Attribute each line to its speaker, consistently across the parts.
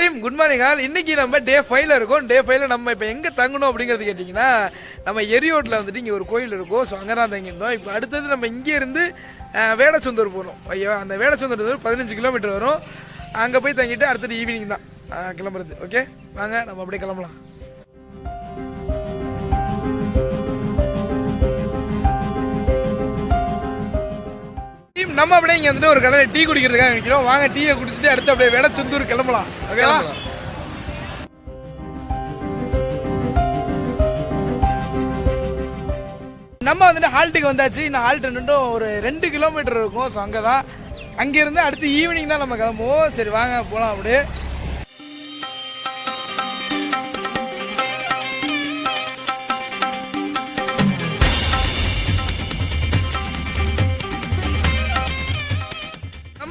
Speaker 1: Time good morning all இன்னைக்கு நம்ம டே ஃபைவ்ல இருக்கோம். டே ஃபைவ்ல நம்ம இப்போ எங்க தங்கணும் அப்படிங்கிறது கேட்டிங்கன்னா நம்ம எரியோட்டில் வந்துட்டு இங்கே ஒரு கோயில் இருக்கும். ஸோ அங்கே தான் தங்கியிருந்தோம் இப்போ அடுத்தது நம்ம இங்கே இருந்து வேடச்சந்தூர் போகணும். ஐயோ அந்த வேடச்சந்தூர் வந்து பதினஞ்சு கிலோமீட்டர் வரும். அங்கே போய் தங்கிட்டு அடுத்தது ஈவினிங் தான். கிளம்புறது. ஓகே வாங்க நம்ம அப்படியே கிளம்பலாம். நம்ம அப்படியே இங்கே வந்துட்டு ஒரு கடையில் டீ குடிக்கிறதுக்காக நிற்கிறோம் வாங்க டீயை குடிச்சிட்டு அடுத்து அப்படியே வேடச்சந்தூர் கிளம்பலாம். ஓகேவா? நம்ம வந்துட்டு ஹால்ட்டுக்கு வந்தாச்சு. இன்னும் ஹால்ட் நின்றும் ஒரு ரெண்டு கிலோமீட்டர் இருக்கும். ஸோ அங்கே தான் அங்கேருந்து அடுத்து ஈவினிங் தான் நம்ம கிளம்புவோம். சரி வாங்க போகலாம் அப்படியே.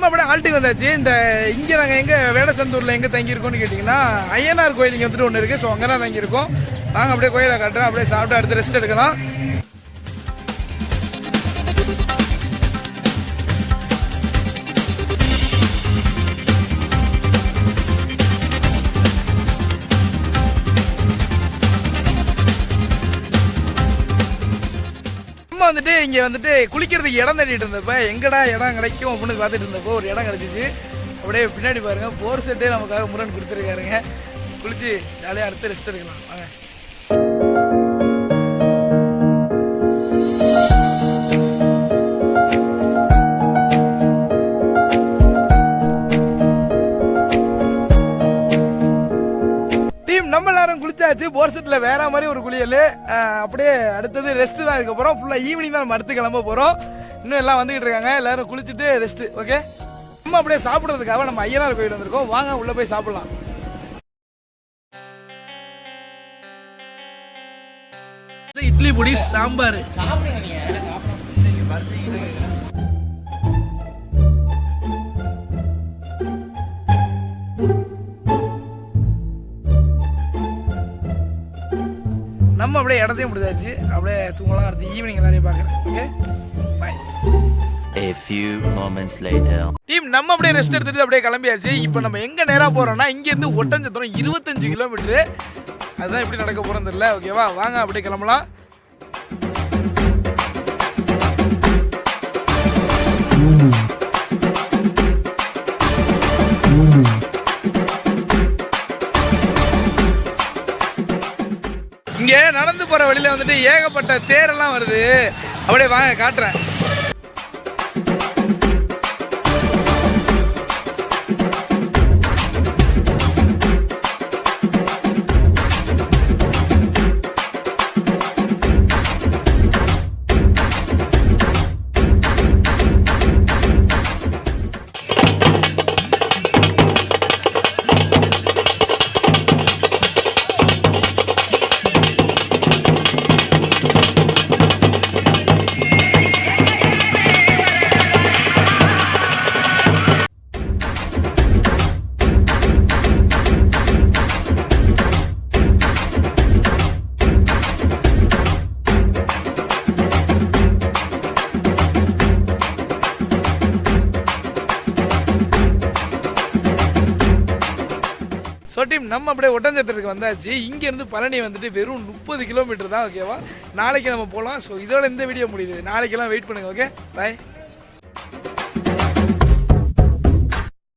Speaker 1: நம்ம அப்படியே ஹால்ட்டுக்கு வந்தாச்சு. இந்த இங்கே நாங்கள் எங்கே வேடசந்தூரில் எங்கே தங்கியிருக்கோம்னு கேட்டிங்கன்னா ஐயனார் கோயில் இங்கே வந்துட்டு ஒன்று இருக்குது ஸோ அங்கே தான் தங்கியிருக்கோம். நாங்கள் அப்படியே கோயிலை காட்டுறோம். அப்படியே சாப்பிட்டு அடுத்து ரெஸ்ட் எடுக்கலாம். அப்போ வந்துட்டு இங்கே வந்துட்டு குளிக்கிறதுக்கு இடம் தேடிட்டு இருந்தப்ப எங்கடா இடம் கிடைக்கும் அப்படின்னு பார்த்துட்டு இருந்தப்போ ஒரு இடம் கிடச்சிச்சு. அப்படியே பின்னாடி பாருங்க போர் செட்டே நமக்காக முரண் கொடுத்துருக்காருங்க. குளிச்சு ஜாலியாக அடுத்து ரெஸ்ட் எடுக்கலாம். வாங்க. எல்லாரும் குளிச்சாச்சு. போர் செட்ல வேற மாதிரி ஒரு குளியல். அப்படியே அடுத்தது ரெஸ்ட் தான் அதுக்கப்புறம் ஃபுல்லா ஈவினிங் தான் நம்ம அடுத்து கிளம்ப போறோம். இன்னும் எல்லாம் வந்துகிட்டு இருக்காங்க. எல்லாரும் குளிச்சுட்டு ரெஸ்ட் ஓகே நம்ம அப்படியே சாப்பிடுறதுக்காக நம்ம ஐயனார் கோயில் வந்திருக்கோம். வாங்க உள்ள போய் சாப்பிடலாம். இட்லி பொடி சாம்பார். நம்ம அப்படியே இடத்தையும் முடிச்சாச்சு. அப்படியே தூங்கலாம் அடுத்து ஈவினிங் எல்லாரையும் பார்க்குறேன். Okay bye
Speaker 2: A few moments later.
Speaker 1: Team நம்ம அப்படியே ரெஸ்ட் எடுத்துட்டு அப்படியே கிளம்பியாச்சு. இப்போ நம்ம எங்க நேரா போறோம்னா இங்க இருந்து ஒட்டஞ்சத்திரம் இருபத்தஞ்சு கிலோமீட்டர் அதுதான் எப்படி நடக்க போறோம் தெரியல. ஓகேவா வாங்க அப்படியே கிளம்பலாம். இங்கே நடந்து போகிற வழியில் வந்துட்டு ஏகப்பட்ட தேரெல்லாம் வருது. அப்படியே வாங்க காட்டுறேன். ஸோ டீம் நம்ம அப்படியே ஒட்டஞ்சத்திரத்துக்கு வந்தாச்சு. இங்கேருந்து பழனி வந்துட்டு வெறும் முப்பது கிலோமீட்டர் தான் ஓகேவா நாளைக்கு நம்ம போகலாம் ஸோ இதோட இந்த வீடியோ முடியுது. நாளைக்கெல்லாம் வெயிட் பண்ணுங்க ஓகே பாய்